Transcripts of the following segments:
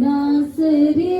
Nasri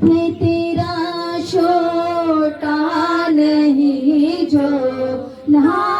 फिर तेरा छोटा नहीं जो नहा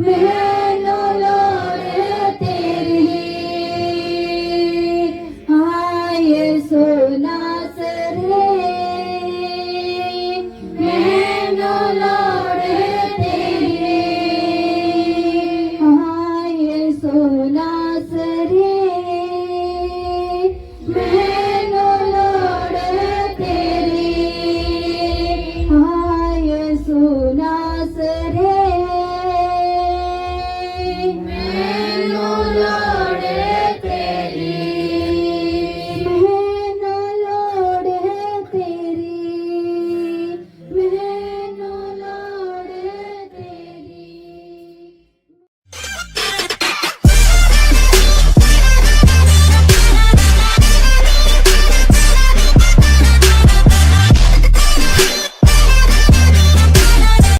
तेरी, हाय सोना सुर तेरी, हाय सोना सरी